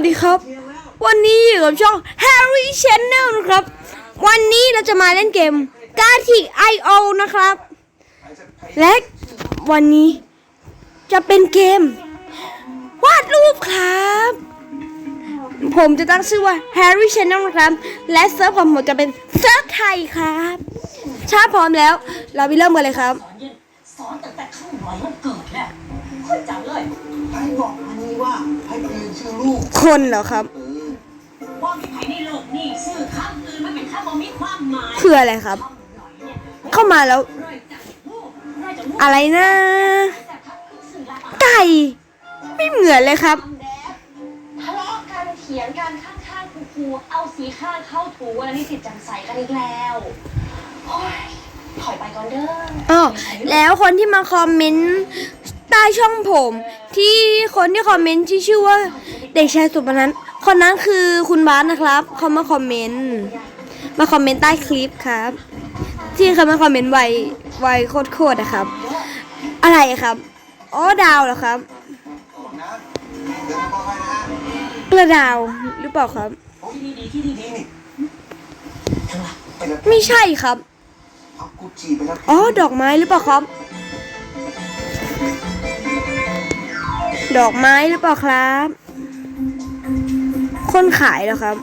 วัสดีครับ วันนี้อยู่กับช่อง Harry Channel นะครับ วันนี้เราจะมาเล่นเกม g a t i c IO นะครับ และวันนี้จะเป็นเกม วาดรูปครับ ผมจะตั้งชื่อว่า Harry Channel นะครับ และเซิร์ฟของผมจะเป็นเซิร์ฟไทยครับถ้าพร้อมแล้ว เราไปเริ่มกันเลยครับตอนเย็นสอนตั้งแต่ข้างหน่วยมันเกิดแล้วค่อยจำเลยให้บอกมันนี้ ว่าให้เปลี่ยนชื่อลูกคนเหรอครับ เออว่ามีใครในโลกนี้ชื่อคำอื่นไม่เป็นคำว่ามีความหมายคืออะไรครับคำหน่อยเนี่ยเข้ามาแล้วเรื่อยจากลูกเรื่อยจากลูกอะไรนะแต่คำคือสื่อละไก่ ไม่เหมือนเลยครับคำแดดทะเลาะกันเถียงกันข้างๆครูๆเอาสีข้างเข้าถูวันนี้สิทธิ์จำใสกันอีกแล้วโอ้ยถอยไปก่อนเด้ออ๋อแล้วคนที่มาคอมเมนต์ ใต้ช่องผม ที่คนที่คอมเมนต์ที่ชื่อว่าเด็กชายสุพนันคนนั้นคือคุณบาสนะครับเขามาคอมเมนต์มาคอมเมนต์ใต้คลิปครับ ที่เขามาคอมเมนต์ไวไวโคตรๆนะครับ อะไรครับอ๋อดาวเหรอครับกระดาวหรือเปล่าครับ ไม่ใช่ครับอ๋อดอกไม้หรือเปล่าครับ ดอกไม้หรือเปล่าครับ คนขายเหรอครับ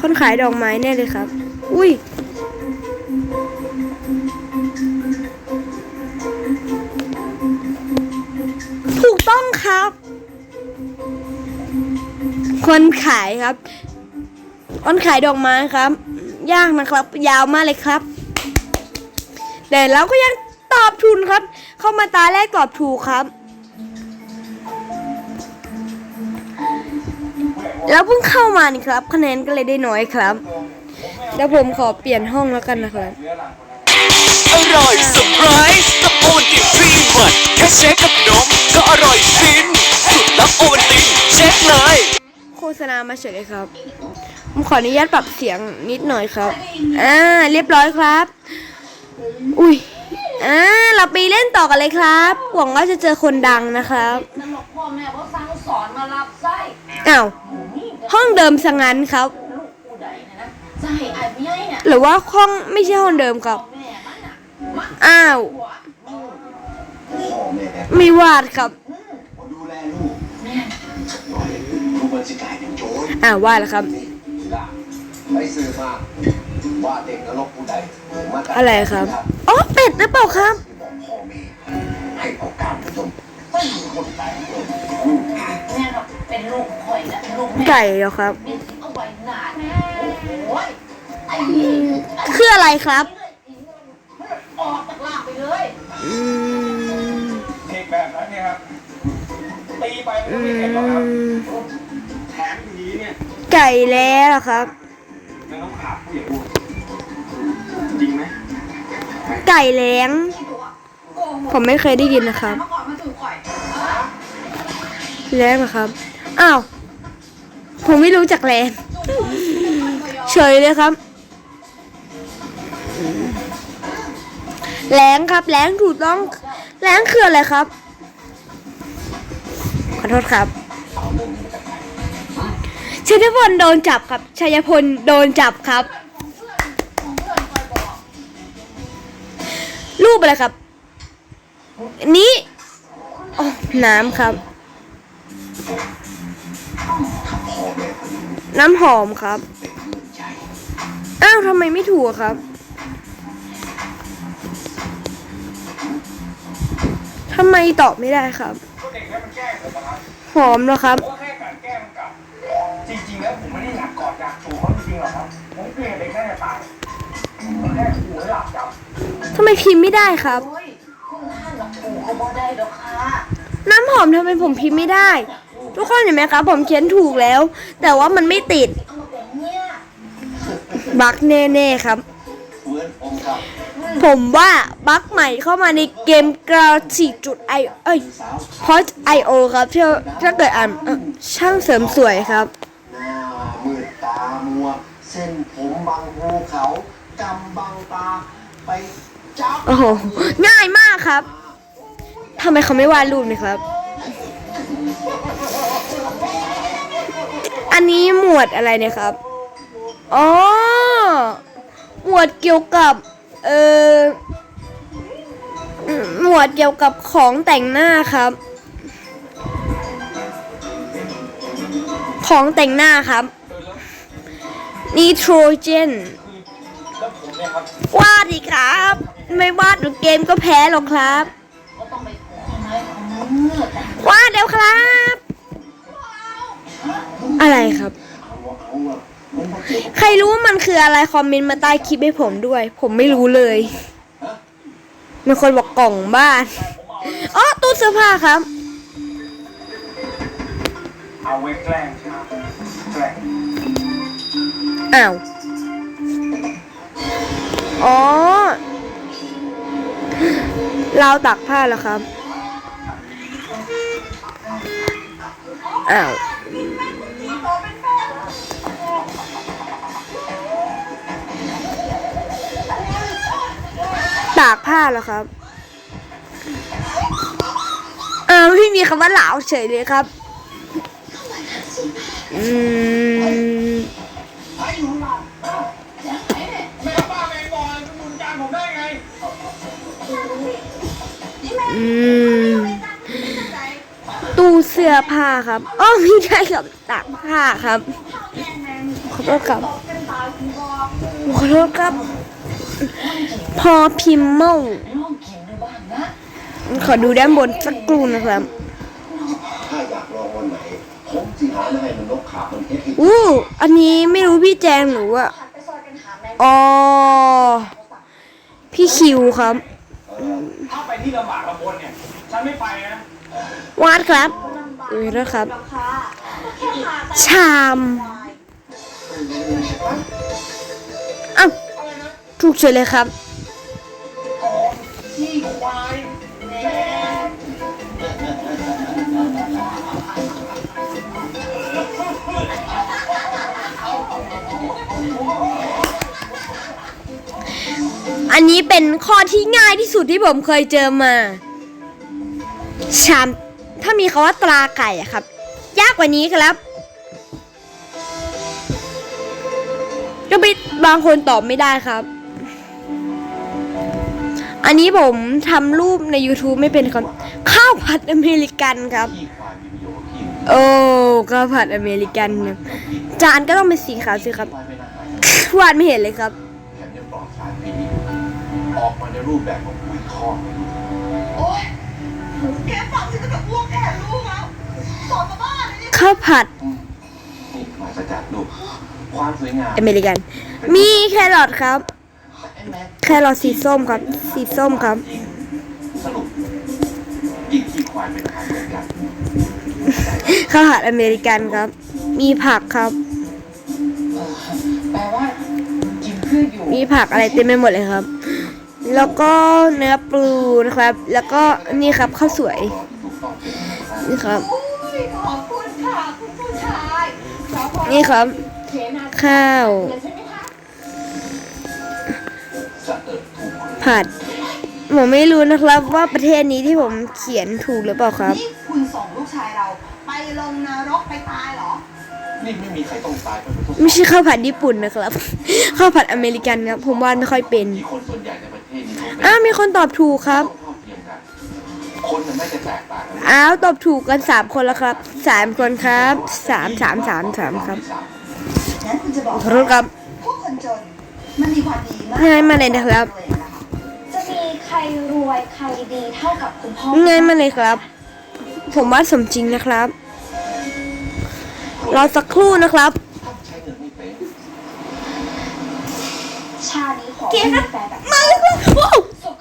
คนขายดอกไม้แน่เลยครับ อุ้ย ถูกต้องครับ คนขายครับคนขายดอกไม้ครับ ยากนะครับ ยาวมากเลยครับ แต่เราก็ยังตอบถูกครับ เข้ามาตาแรกตอบถูกครับ แล้วเพิ่งเข้ามานี่ครับ คะแนนก็เลยได้น้อยครับเดี๋ยวผมขอเปลี่ยนห้องแล้วกันนะครับ อร่อยเซอร์ไพรส์กับโอวัลตินทรีเวิร์ดแค่เช็คกับนมก็อร่อยฟินสุดลับโอวัลตินเช็คเลย โฆษณามาเฉยเลยครับ ผมขออนุญาตปรับเสียงนิดหน่อยครับ อ่า เรียบร้อยครับ อุ้ย อ่าเราไปเล่นต่อกันเลยครับ หวังว่าจะเจอคนดังนะครับตลกพ่อแม่เขาสั่งสอนมารับไส้อ้าวนี่ห้องเดิมสังงั้นครับ ลูกผู้ใดเนี่ยนะจะให้อายไม่ให้เนี่ยหรือว่าห้องไม่ใช่ห้องเดิมครับ แม่มันอะมันอ้าว หัวพ่อแม่แอบไม่วาดครับดูแลลูกแม่หน่อยลูกมันจะกลายเป็นโจรอ่าวาดแล้วครับ นี่ล่ะไปสืบมาว่าเด็กนรกผู้ใดมาตัด อะไรครับ อ๋อ เป็ดหรือเปล่าครับที่บอกพ่อแม่ให้เอาการผสมไปอยู่คนตายเลยแม่เราเป็นลูกคอยนะลูกแม่ไก่เหรอครับเป็นสิเอาไว้นานโอ้ยไอ้นี่ไอ้คืออะไรครับออกจากล่างไปเลยอืมเด็กแบบนั้นเนี่ยครับตีไปมันอืก็ไม่เห็นหรอกครับมแถมทีนี้เนี่ย ไก่แล้วเหรอครับยังต้องขาดผู้ใหญ่พูดจริงไหม ไก่แล้งผมไม่เคยได้ยินนะครับเมื่อก่อนมาถูกข่อยแล้งเหรอครับ อ้าว ผมไม่รู้จักแรงเฉยเลยครับ แรงครับแรงถูกต้องแรงคืออะไรครับ ขอโทษครับชัยพลโดนจับครับชัยพลโดนจับครับ รูปอะไรครับ นี้น้ำครับ น้ำหอมครับ อ้าวทำไมไม่ถูกครับทำไมตอบไม่ได้ครับ หอมเหรอครับ ทำไมพิมพ์ไม่ได้ครับ น้ำหอมทำไมผมพิมพ์ไม่ได้ ทุกคนเห็นไหมครับ ผมเขียนถูกแล้ว แต่ว่ามันไม่ติด บักแน่ๆครับ ผมว่าบักใหม่เข้ามาในเกมกราสีจุดไอเอ้ยสาวพอชไอโอครับถ้าถ้าเกิดอ่านช่างเสริมสวยครับหน้ามืดตามัวเส้นผมบางภูเขากำบางตาไปจับ โอ้โห ง่ายมากครับทำไมเขาไม่วาดรูปนี่ครับเอันนี้หมวดอะไรเนี่ยครับ อ๋อ หมวดเกี่ยวกับ เอ่ออืมหมวดเกี่ยวกับของแต่งหน้าครับ ของแต่งหน้าครับนิโตรเจนแล้วผมเนี่ยครับวาดอีกครับ ไม่วาดหนูเกมก็แพ้หรอกครับก็ต้องไปขอไม้ของมือแต่วาดเดี๋ยวครับ อะไรครับ ใครรู้ว่ามันคืออะไรคอมเมนต์มาใต้คลิปให้ผมด้วย ผมไม่รู้เลยมีคนบอกกล่องบ้านอ๋อตู้เสื้อผ้าครับเอาไว้แกล้งครับแกล้งอ้าว อ๋อ ราวตักผ้าแล้วครับ อ้าว ตากผ้าแล้วครับ เอ้าวไม่มีคำว่าหลาวเฉยเลยครับ อืม อืมตู้เสื้อผ้าครับอ๋อม่ใช่ครับตากผ้าครับ ขอโทษครับขอโทษครับ พอพิมพ์เมาขอดูด้านบนสักครู่นะครับถ้าอยากลองวันไหนผมจะหาได้มันนกขามันเอฟอู้อันนี้ไม่รู้พี่แจงหรือว่าอ๋อพี่คิวครับ ถ้าไปที่ลำบา ฉันไม่ไปนะวาดครับเออแล้วครับ ชามอ้าวถูกเฉยเลยครับ ขี้ควายอันนี้เป็นข้อที่ง่ายที่สุดที่ผมเคยเจอมา ชามถ้ามีคาว่าตราไก่อะครับ ยากกว่านี้ครับก็ไปบางคนตอบไม่ได้ครับ อันนี้ผมทำรูปใน YouTube ไม่เป็นครับข้าวผัดอเมริกันครับ โอ้ข้าวผัดอเมริกันนะจานก็ต้องเป็นสีขาวสิครับวานอาหารวาดไม่เห็นเลยครับแถมยังปลอดสารพิษอีกอกมาในรูปแบบของปุ๋ยคอกให้ดู แกฝังฉันก็แบบอ้วกแทนลูกแล้วสอนมาบ้านเลยข้าวผัดนี่มาสจัดลูกความสวยงามอเมริกัน มีแครอทครับไอ้แม่แครอทสีส้มครับ สีส้มครับ สรุปกินขี้ควายเป็นอาหารเหมือนกันข้าวผัดอเมริกันครับ มีผักครับ แปลว่ากินเพื่ออยู่ มีผักอะไรเต็มไปหมดเลยครับ แล้วก็เนื้อปลูนะครับ แล้วก็นี่ครับข้าวสวยถูกต้องเป็นนี่ครับอุ้ยขอบคุณค่ะคุณผู้ชายสาวพอนี่ครับเขนาข้าวเขียนใช่ไหมคะสะเอิดถูกผัด ผมไม่รู้นะครับว่าประเทศนี้ที่ผมเขียนถูกหรือเปล่าครับ นี่คุณส่งลูกชายเรา ไปลงนรกไปตายเหรอนี่ไม่มีใครต้องตายไปเป็นทดสอบไม่ใช่ข้าวผัดญี่ปุ่นนะครับ ข้าวผัดอเมริกันครับ ผมวาดไม่ค่อยเป็น ที่คนส่วนใหญ่ อ้าวมีคนตอบถูกครับเท่าเทียมกันคนมันไม่จะแตกต่างกันอ้าวตอบถูกกันสามคนแล้วครับสามคนครับสามสามสามสามครับงั้นคุณจะบอกขอโทษครับพวกคนจนมันมีความดีมากง่ายมากเลยนะครับรวยนะคะจะมีใครรวยใครดีเท่ากับคุณพ่อง่ายมากเลยครับ ผมว่าสมจริงนะครับรอสักครู่นะครับใช้เงินไม่เป็นชานี้ขอให้มีแฟนแบบ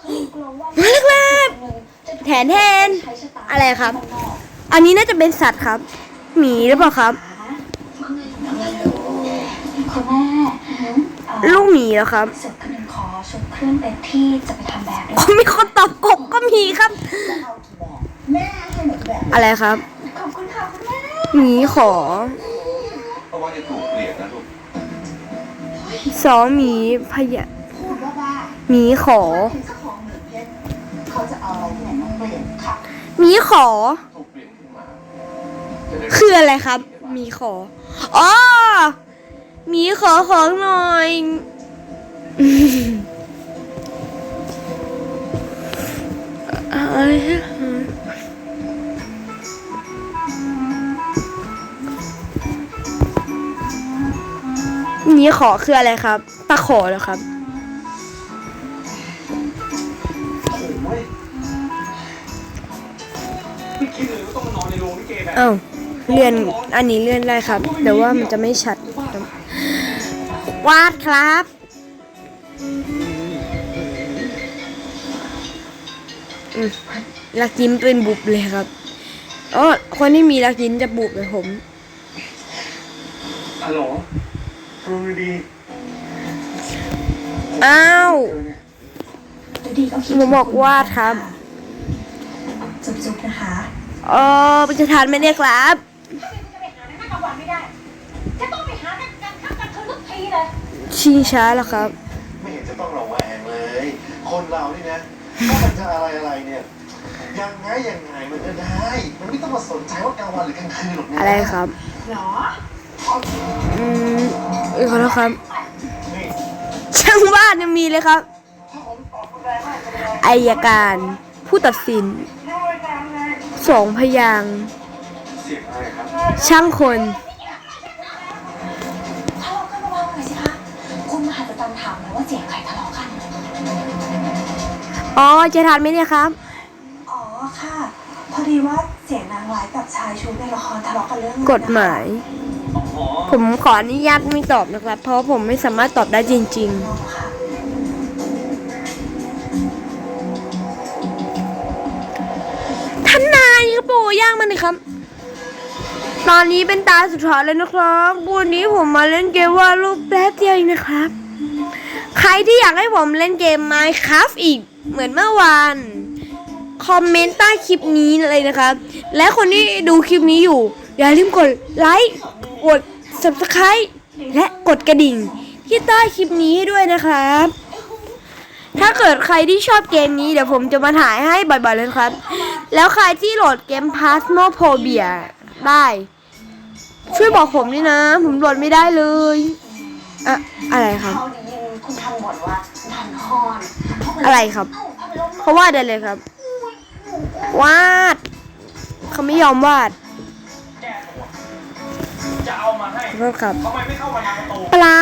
มาเลยครับโอ้สุขคือกลัวว่ามาเลยครับหนึ่งจะถูกแทนแทนใช้ชะตาอะไรครับข้างนอกอันนี้น่าจะเป็นสัตว์ครับ หมีหรือเปล่าครับ คุณแม่เอ่อลูกหมีเหรอครับสุขคืนขอชุดเครื่องเต็มที่จะไปทำแบบด้วยมีคนตอบกบก็มีครับเอากี่แบบแม่ให้หมดแบบอะไรครับ ขอบคุณค่ะคุณแม่หมีขอเพราะว่าจะถูกเกลียดนะลูกสองหมีพยะพูดว่าบ้าหมีขอ มีขอ คืออะไรครับ มีขออ๋อมีขอของหน่อยอะไรมีขอคืออะไรครับตะขอเหรอครับ อนในโรงลิเกแบบอ้าวเลื่อนอันนี้เลื่อนได้ครับ แต่ว่ามันจะไม่ชัด วาดครับอืมลักยิ้มเป็นบุบเลยครับอ๋อคนที่มีลักยิ้มจะบุบเลยผมฮัลโหลรู้ดีอ้าวเออเนี่ยดูดีก็คิดผมบอกวาดครับจุ๊บๆนะคะ เออมันจะทานไหมเนี่ยครับจะไปหาในหน้ากลางวันไม่ได้จะต้องไปหาในกลางค่ำกลางคืนทุกทีเลยชิงช้าแล้วครับ ไม่เห็นจะต้องระแวงเลย คนเรานี่นะถ้ามันจะอะไรอะไรเนี่ยยังไงยังไงมันก็ได้ มันไม่ต้องมาสนใจว่ากลางวันหรือกลางคืนหรอกนะอะไรครับหรออืมเออขอโทษครับช่างวาดยังมีเลยครับอากายการผู้ตัดสินช่วยจังเลย สองพยางค์เสียงอะไรครับช่างคน ทะเลาะกันเบาๆหน่อยสิคะคุณมหัศจรรย์ถามเลยว่าเสียงใครทะเลาะกัน อ๋อจะทานไหมเนี่ยครับ อ๋อค่ะ พอดีว่าเสียงนางร้ายกับชายชู้ในละครทะเลาะกันเรื่องเงินกฎหมายอ๋อผมขออนุญาตไม่ตอบนะครับ เพราะผมไม่สามารถตอบได้จริงอ๋อค่ะายครับโปย่างมันเลยครับ ตอนนี้เป็นตาสุดท้ายแล้วนะครับวันนี้ผมมาเล่นเกมว่ารูปแป๊บเดียวเองนะครับ ใครที่อยากให้ผมเล่นเกม Minecraft อีกเหมือนเมื่อวานคอมเมนต์ใต้คลิปนี้เลยนะครับ และคนที่ดูคลิปนี้อยู่ อย่าลืมกดไลค์กด subscribe และกดกระดิ่ง ที่ใต้คลิปนี้ให้ด้วยนะครับ ถ้าเกิดใครที่ชอบเกมนี้เดี๋ยวผมจะมาถ่ายให้บ่อยๆเลยครับ แล้วใครที่โหลดเกม Phasmophobia ได้ ช่วยบอกผมด้วยนะ ผมโหลดไม่ได้เลยอะอะไรครับเขาได้ยินคุณทันบ่นว่าทันฮอนเขาก็เลยอะไรครับเอ้าพาไปลงเขาวาดได้เลยครับ วาด เขาไม่ยอมวาดแก้ตัวจะเอามาให้ขอโทษครับทำไมไม่เข้ามาทางประตูปลา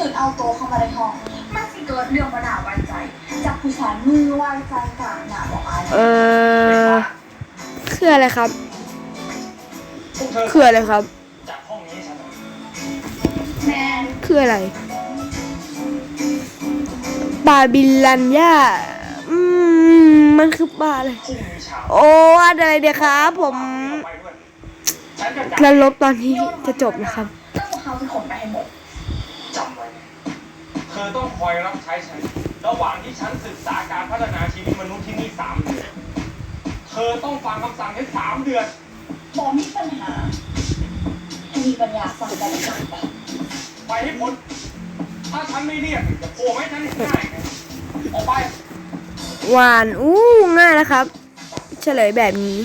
ถือเอาโตวเข้ามาในห้องมันสิเกิดเรื่องประดาไว้ใจ จากผู้ชายมือไว้ใจกลางหน้าบอกอายเออคืออะไรครับพวกเธอคืออะไรครับจับห้องนี้ให้ฉันหน่อยแมนคืออะไรบาบิลันยาอืม มันคือปลาอะไรพรุ่งนี้เช้าโอ้อะไรเดี๋ยวครับผมเอาไปด้วยฉันจะจับแล้วลบตอนที่จะจบนะครับ ธอต้องคอยรับใช้ฉัน ระหว่างที่ฉันศึกษาการพัฒนาชีวิตมนุษย์ที่นี่สามเดือน เธอต้องฟังคำสั่งให้สามเดือนบอกมีปัญหามีปัญญาฟังกันไปไปให้พ้นถ้าฉันไม่เรียกจะโผล่ให้ฉันง่ายไงออกไป หวานอู้ง่ายแล้วครับ เฉลยแบบนี้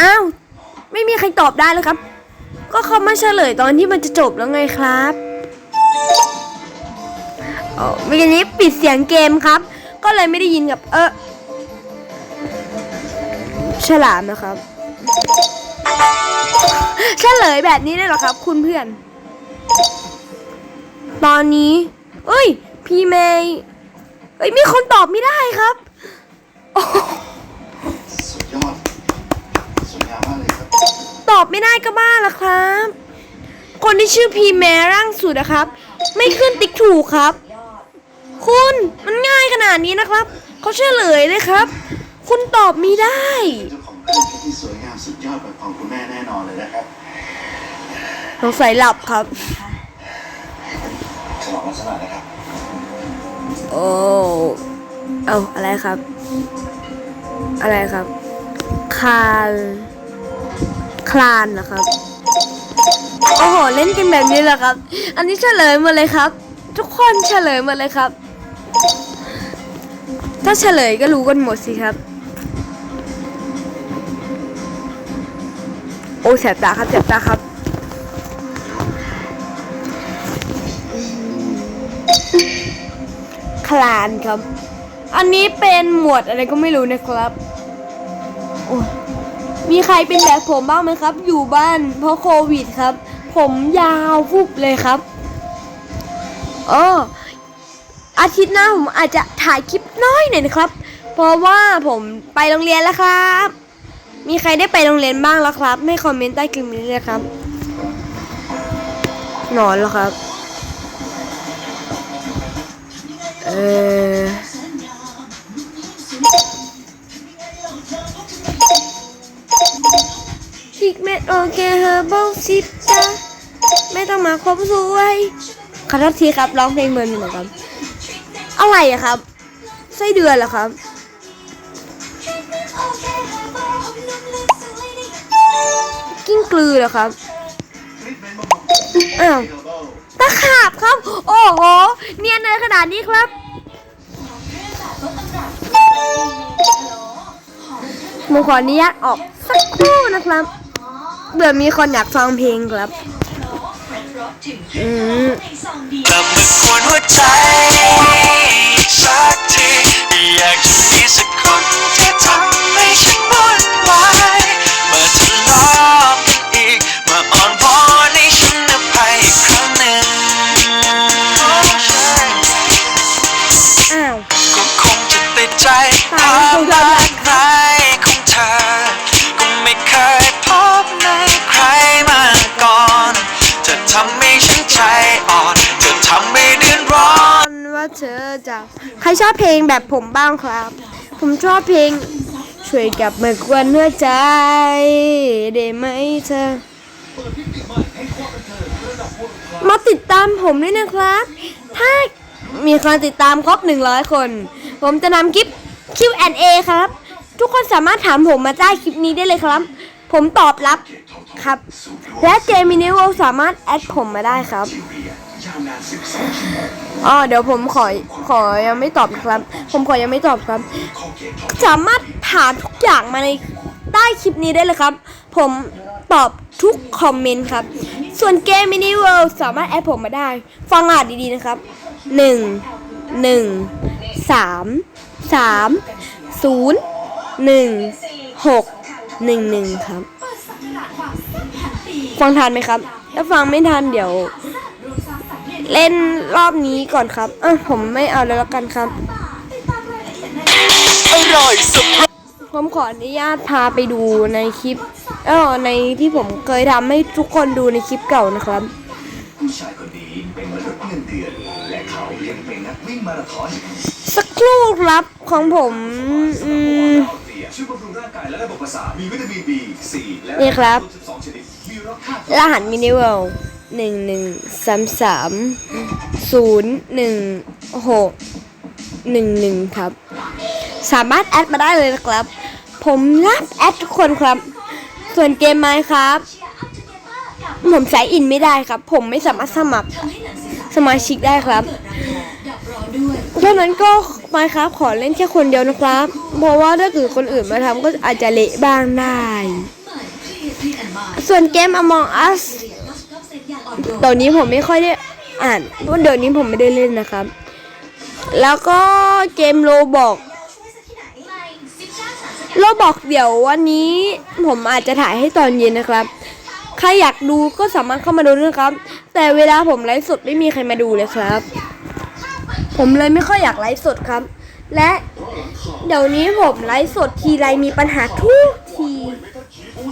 อ้าว ไม่มีใครตอบได้เลยครับ ก็เขามาเฉลยตอนที่มันจะจบแล้วไงครับ ออเมื่อกี้นี้ปิดเสียงเกมครับ ก็เลยไม่ได้ยินกับ เออฉลามนะครับ เฉลยแบบนี้ได้หรอครับ คุณเพื่อน ตอนนี้ เอ้ย พี่เมย์เอ้ยมีคนตอบไม่ได้ครับโอ้โหสุดยอดสวยงามมากเลยครับตอบไม่ได้ก็บ้าละครับ คนที่ชื่อพีแมร่างสุดนะครับ ไม่ขึ้นติ๊กถูกครับ คุณ มันง่ายขนาดนี้นะครับ เขาเฉลยเลยครับ คุณตอบไม่ได้เจ้าของเครื่องเพชรที่สวยงามสุดยอดแบบของคุณแม่แน่นอนเลยนะครับสงสัยหลับครับ ฉลองลักษณะนะครับ โอ้เอาอะไรครับ อะไรครับ คานคลานเหรอครับ โอ้โห เล่นกันแบบนี้เหรอครับ อันนี้เฉลยหมดเลยครับ ทุกคนเฉลยหมดเลยครับ ถ้าเฉลยก็รู้กันหมดสิครับ โอ้แสบตาครับแสบตาครับ คลานครับ อันนี้เป็นหมวดอะไรก็ไม่รู้นะครับโอ้มีใครเป็นแบบผมบ้างไหมครับ อยู่บ้านเพราะโควิดครับ ผมยาวฟุบเลยครับอ๋อ อาทิตย์หน้าผมอาจจะถ่ายคลิปน้อยหน่อยนะครับ เพราะว่าผมไปโรงเรียนแล้วครับ มีใครได้ไปโรงเรียนบ้างแล้วครับ ไม่คอมเมนต์ใต้คลิปนี้เลยครับนอนแล้วครับ เออชิกเม็ดโอเคเฮอร์บอลสิบจ้าไม่ต้องมาครบสวยขอโทษทีครับร้องเพลงเบินเหมือนกัน อะไรอะครับ ไส้เดือนเหรอครับ กิ้งกลือเหรอครับทรีทเมนต์บำรุงอ้าว ตะขาบครับ โอ้โห เนียนเลยขนาดนี้ครับ ผมขออนุญาตออกสักครู่นะครับเผื่อมีคนอยากฟังเพลงครับ อืมกลับมากวนหัวใจสักทีอยากจะมีสักคนที่ทำให้ฉันวุ่น รชอบเพลงแบบผมบ้างครับ ผมชอบเพลง ช่วยกลับมากวนหัวใจ ได้ไหมเธอ มาติดตามผมด้วยนะครับ ถ้ามีคนติดตามครบ 100 คน ผมจะนำคลิป Q&A ครับ ทุกคนสามารถถามผมมาใต้คลิปนี้ได้เลยครับ ผมตอบรับครับ และเจมินิโวสามารถแอดผมมาได้ครับ อ๋อเดี๋ยวผมขอขอยังไม่ตอบครับ ผมขอยังไม่ตอบครับ สามารถถามทุกอย่างมาในใต้คลิปนี้ได้เลยครับ ผมตอบทุกคอมเมนต์ครับ ส่วนเกมมินิเวิลด์สามารถแอดผมมาได้ ฟังอ่านดีๆนะครับหนึ่งหนึ่งสามสามศูนย์หนึ่งหกหนึ่งหนึ่งครับ ฟังทันไหมครับ ถ้าฟังไม่ทันเดี๋ยว เล่นรอบนี้ก่อนครับ เออผมไม่เอาแล้วละกันครับ อร่อยสุดผมขออนุญาตพาไปดูในคลิปเออในที่ผมเคยทำให้ทุกคนดูในคลิปเก่านะครับ ผู้ชายคนนี้เป็นมนุษย์เงินเดือน และเขายังเป็นนักวิ่งมาราธอนสักครู่ครับของผมอืม ช่วยบำรุงร่างกายและระบบประสาทมีวิตามิน B C และนี่ครับ 12ชนิดมีรสชาติรหัสมินิเวล หนึ่งหนึ่งสามสามศูนย์หนึ่งหกหนึ่งหนึ่งครับ สามารถแอดมาได้เลยนะครับ ผมรับแอดทุกคนครับ ส่วนเกมไมค์ครับ ผมใช้อินไม่ได้ครับ ผมไม่สามารถสมัครสมาชิกได้ครับเพราะนั้นก็ไมค์ครับขอเล่นแค่คนเดียวนะครับ เพราะว่าถ้าเกิดคนอื่นมาทำก็อาจจะเละบ้างได้ ส่วนเกม Among Us ตอนนี้ผมไม่ค่อยได้อ่านเพราะเดี๋ยวนี้ผมไม่ได้เล่นนะครับ แล้วก็เกมโลบอกโลบอกเดี๋ยววันนี้ผมอาจจะถ่ายให้ตอนเย็นนะครับ ใครอยากดูก็สามารถเข้ามาดูด้วยครับ แต่เวลาผมไลฟ์สดไม่มีใครมาดูเลยครับ ผมเลยไม่ค่อยอยากไลฟ์สดครับ และเดี๋ยวนี้ผมไลฟ์สดทีไรมีปัญหาทุก ที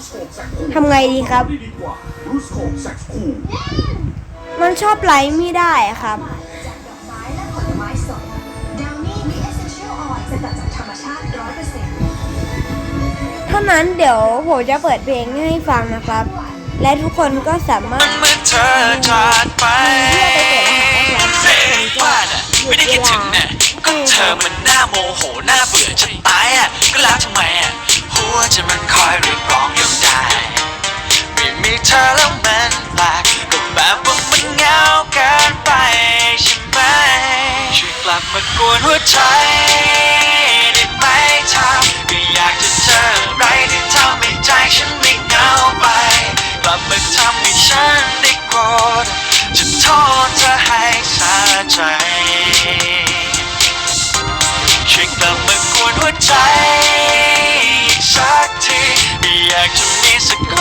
ทำไงดีครับ มันชอบไลฟ์ไม่ได้อะครับจากดอกไม้และผลไม้สดดาวนี่มีเอสเซนเชียลออยล์สกัดจากธรรมชาติ100%เท่านั้นเดี๋ยวผมจะเปิดเพลงให้ฟังนะครับ และทุกคนก็สามารถเมื่อเธอจากไปเฟรว่าน่ะไม่ได้คิดถึงน่ะก็เธอมันน่าโมโหน่าเบื่อจะตายอะ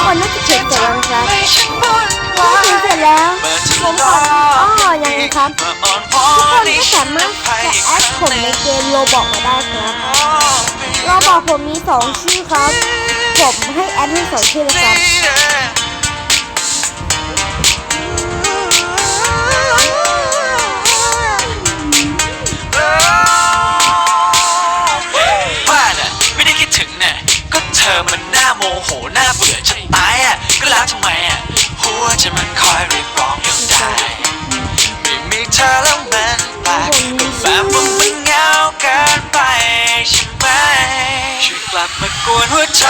คนน่าจะเขียนเสร็จแล้วนะครับให้ฉันวุ่นถ้าวาเขียนยเสร็จแล้วเมื่อเธผอมหลขอออ๋อกกัยังอีกครับมาอ่อนวทุอกคนนให้ก็ฉัสานมารถให้จะอีกแอคดรั้งผมหในนึ่งเกมโรบอกมาได้ครับโรบอกผมมีสองชื่อครับ ผมให้แอดให้สองชื่อเลยครับบ้านอะไม่ได้คิดถึงน่ะก็เธอมันน่าโมโหน่าเบื่อจะ ตายอะก็แล้วทำไมอะหัวใจมันคอยเรียกร้องอยู่ได้ไม่มีเธอแล้วมันแปลกก็แบบว่ามันเหงาเกินไปใช่ไหมช่วยกลับมากวนหัวใจ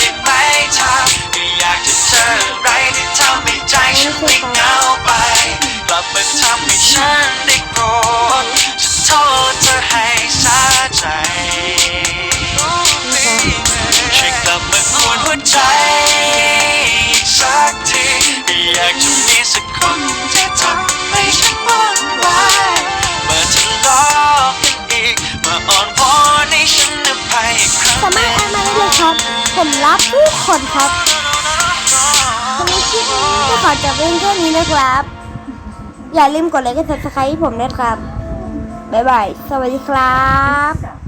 ได้ไหมเธอก็อยากจะเจออะไรที่ทำให้ใจฉันไม่ ผมรับทุกคนครับสำหรับคลิปนี้ก็ขอจบเพียงแค่นี้นะครับ อย่าลืมกดไลค์กดซับสไครต์ผมนะครับ บ๊ายบาย สวัสดีครับ